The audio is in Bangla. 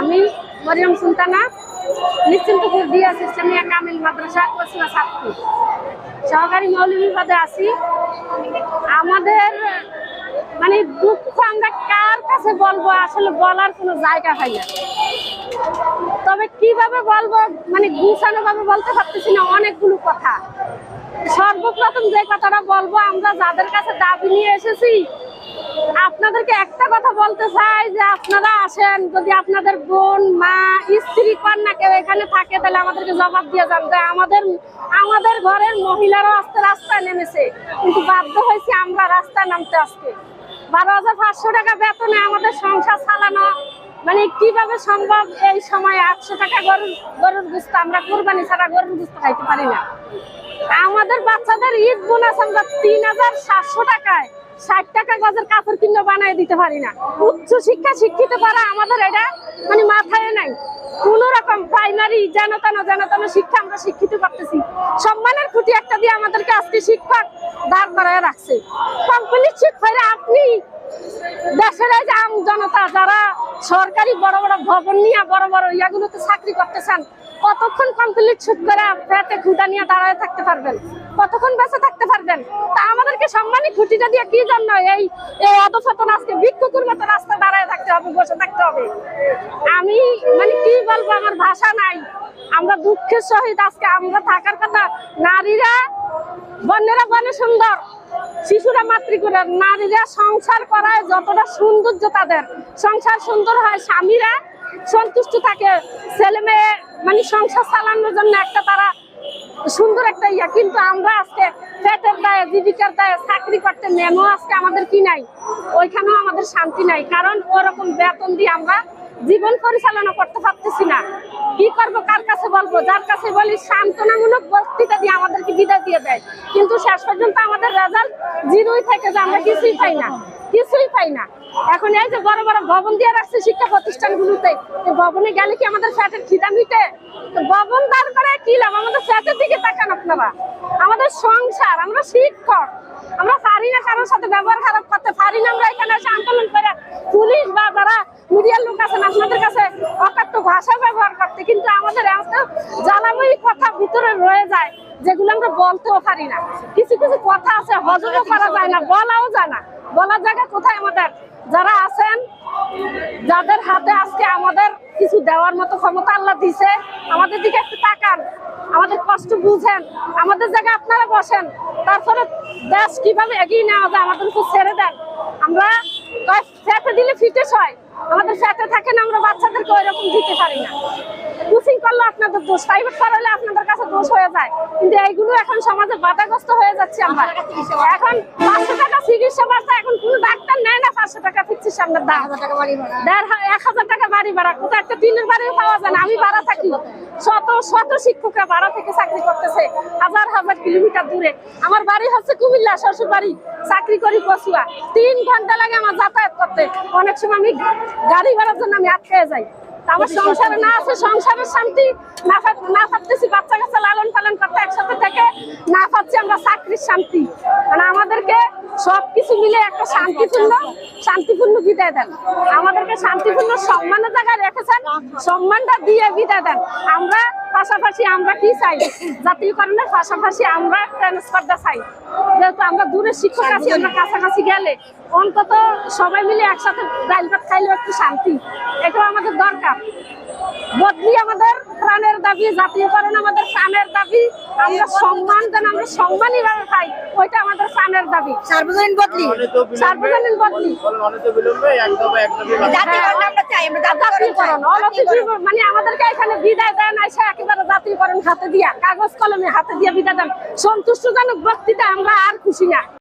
আমি মরিয়ম সুলতানা, নিশ্চিন্তপুর দিয়া ইসলামিয়া কামিল মাদ্রাসা কসিমা ছাত্রী। সহকারী মৌলভী পদে আছি। আমাদের মানে দুঃখ আমরা কার কাছে বলব? আসলে বলার কোনো জায়গা হয় না। তবে কীভাবে বলব? মানে গুছানো ভাবে বলতে পারতেছি না অনেকগুলো কথা। সর্বপ্রথম যে কথাটা বলব, আমরা যাদের কাছে দাবি নিয়ে এসেছি আপনাদেরকে একটা কথা বলতে চাই যে আপনারা আসেন, যদি আপনাদের বোন, মা, স্ত্রী, কন্যা কেউ এখানে থাকে, তাহলে আমাদেরকে জবাব দিয়ে যান যে আমাদের আমাদের ঘরের মহিলারাও আজকে রাস্তায় নেমেছে। কিন্তু বাধ্য হয়েছি আমরা রাস্তায় নামতে আজকে। বারো হাজার পাঁচশো টাকা বেতনে আমাদের সংসার চালানো মানে কীভাবে সম্ভব এই সময় আটশো টাকা গরুর গরুর গুস্ত আমরা কোরবানি ছাড়া গরুর গুস্ত খাইতে পারি না। আমাদের বাচ্চাদের ঈদ বোনাস আমরা তিন হাজার সাতশো টাকায় ষাট টাকা গজের কাপড় কিনে বানিয়ে দিতে পারি না। উচ্চ শিক্ষা শিক্ষিত করা আমাদের এটা মানে মাথায় নাই। কোন রকম প্রাইমারি যেন তেন যেন তেন শিক্ষা আমরা শিক্ষিত করতেছি। সম্মানের খুঁটি একটা দিয়ে আমাদেরকে আজকে শিক্ষক দাঁড় করায় রাখছে। কমপ্লিট শিক্ষা আপনি দেশের এই যে আম জনতা, যারা সরকারি বড় বড় ভবন নিয়ে বড় বড় ইয়াগুলোতে চাকরি করতে চান কতক্ষণ কমপ্লিট শুট করে পেটে খুঁটা নিয়ে দাঁড়ায় থাকতে পারবেন? কতক্ষণ বেঁচে থাকতে পারবেন? তা আমাদেরকে সম্মানী খুঁটিটা দিয়ে কি জন্য এই এই অধপতন আজকে ভিক্ষুকুর মতো রাস্তায় দাঁড়ায় থাকতে হবে, বসে থাকতে হবে? আমি মানে কি বলব, আমার ভাষা নাই। আমরা দুঃখের সহিত আজকে আমরা থাকার কথা, নারীরা, বন্যেরা বনে সুন্দর, শিশুরা মাতৃকুরা নারীরা সংসার করায় যতটা সৌন্দর্য তাদের। সংসার সুন্দর হয় স্বামীরা সন্তুষ্ট থাকে। ছেলে মেয়ে মানে সংসার চালানোর জন্য একটা তারা সুন্দর একটা ইয়া। কিন্তু আমরা আজকে পেটের দায়ে, জীবিকার দায়ে চাকরি করতে নেমো আজকে আমাদের কি নাই? ওইখানেও আমাদের শান্তি নাই। কারণ ওরকম বেতন দিয়ে আমরা জীবন পরিচালনা করতে পারতেছি না। কি করব, কার কাছে বলব? যার কাছে বলি, সান্ত্বনামূলক বক্তৃতা দিয়ে আমাদেরকে বিদায় দিয়ে দেয়। কিন্তু শেষ পর্যন্ত আমাদের রেজাল্ট জিরোই থেকে যে আমরা কিছুই পাই না। কিছুই পাই না। এখন এই যে বড় বড় ভবন দিয়ে রাখছে শিক্ষা প্রতিষ্ঠানগুলোতে ভবনে গেলে কি আমাদের ফ্যাটের খিদা মিটে? ভবন দাঁড় করে কি লাভ? আমাদের ফ্যাটের দিকে তাকান আপনারা। আমাদের সংসার, আমরা শিক্ষক। আমরা পারি না কারোর সাথে ব্যবহার খারাপ করতে, পারি না আমরা এখানে এসে আন্দোলন করে। পুলিশ বা যারা মিডিয়ার লোক আছেন, আপনাদের কাছে অকাট্য ভাষা ব্যবহার করতে, কিন্তু আমাদের এত জ্বালাময়ী কথা ভিতরে রয়ে যায়, যেগুলো আমরা বলতেও পারি না। কিছু কিছু কথা আছে, হজমও করা যায় না, বলাও যায় না। বলার জায়গা কোথায় আমাদের? যারা আছেন, যাদের হাতে আজকে আমাদের কিছু দেওয়ার মতো ক্ষমতা আল্লাহ দিছে, আমাদের দিকে একটু তাকান। আমাদের কষ্ট বুঝেন। আমাদের জায়গায় আপনারা বসেন। তারপরে দেশ কীভাবে এগিয়ে নেওয়া যায়, আমাদের উপর ছেড়ে দেন। আমরা ফ্যাটে দিলে ফিটেস হয়। আমাদের ফ্যাটে থাকে না, আমরা বাচ্চাদেরকে ওই রকম দিতে পারি না। কোচিং করলে আপনাদের দোষ প্রাইভেট করালে আপনাদের কাছে দোষ হয়ে যায়। কিন্তু এইগুলো এখন সমাজে বাধাগ্রস্ত হয়ে যাচ্ছে আমরা। এখন পাঁচশো টাকা চিকিৎসা এখন কোনো ডাক্তার নেয় না পাঁচশো টাকা ফিরছির সামনের দাম। দেড় এক হাজার টাকা বাড়ি ভাড়া কোথাও একটা টিনের বাড়িও পাওয়া যায় না। আমি ভাড়া থাকি শত শত শিক্ষকরা ভাড়া থেকে চাকরি করতেছে হাজার হাজার কিলোমিটার দূরে। আমার বাড়ি হচ্ছে কুমিল্লা শ্বশুর বাড়ি চাকরি করি কচুয়া। তিন ঘণ্টা লাগে আমার যাতায়াত করতে। অনেক সময় আমি গাড়ি ভাড়ার জন্য আমি আটকে যাই। আমার সংসারে না আছে সংসারের শান্তি না না পারতেছি বাচ্চা কাচ্চা লালন পালন করতে একসাথে থেকে না পাচ্ছি আমরা চাকরির শান্তি। মিলে একটা শান্তিপূর্ণ শান্তিপূর্ণ বিদায় দেন। আমাদেরকে শান্তিপূর্ণ সম্মানের জায়গায় রেখেছেন। সম্মানটা দিয়ে বিদায় দেন। আমরা পাশাপাশি আমরা কি চাই? জাতীয়করণের পাশাপাশি আমরা ট্রান্সফারটা চাই। যেহেতু আমরা দূরে শিক্ষক আছি আমরা কাছাকাছি গেলে অন্তত সবাই মিলে একসাথে ডাইল ভাত খাইলেও একটু শান্তি। এটাও আমাদের দরকার। বদলি আমাদের প্রাণের দাবি জাতীয়করণ আমাদের প্রাণের দাবি। আমরা সম্মান যেন আমরা সম্মানই ভাবে পাই ওইটা আমাদের প্রাণের দাবি। সার্বজনীন বদলি। সার্বজনীন বদলি। জাতীয়করণ আমরা চাই আমরা জাতীয়করণ মানে আমাদেরকে এখানে বিদায় দেন একেবারে জাতীয়করণ হাতে দিয়া কাগজ কলমে হাতে দিয়া বিদায় দেন। সন্তুষ্টজনক বক্তৃতা আমরা আর খুশি না।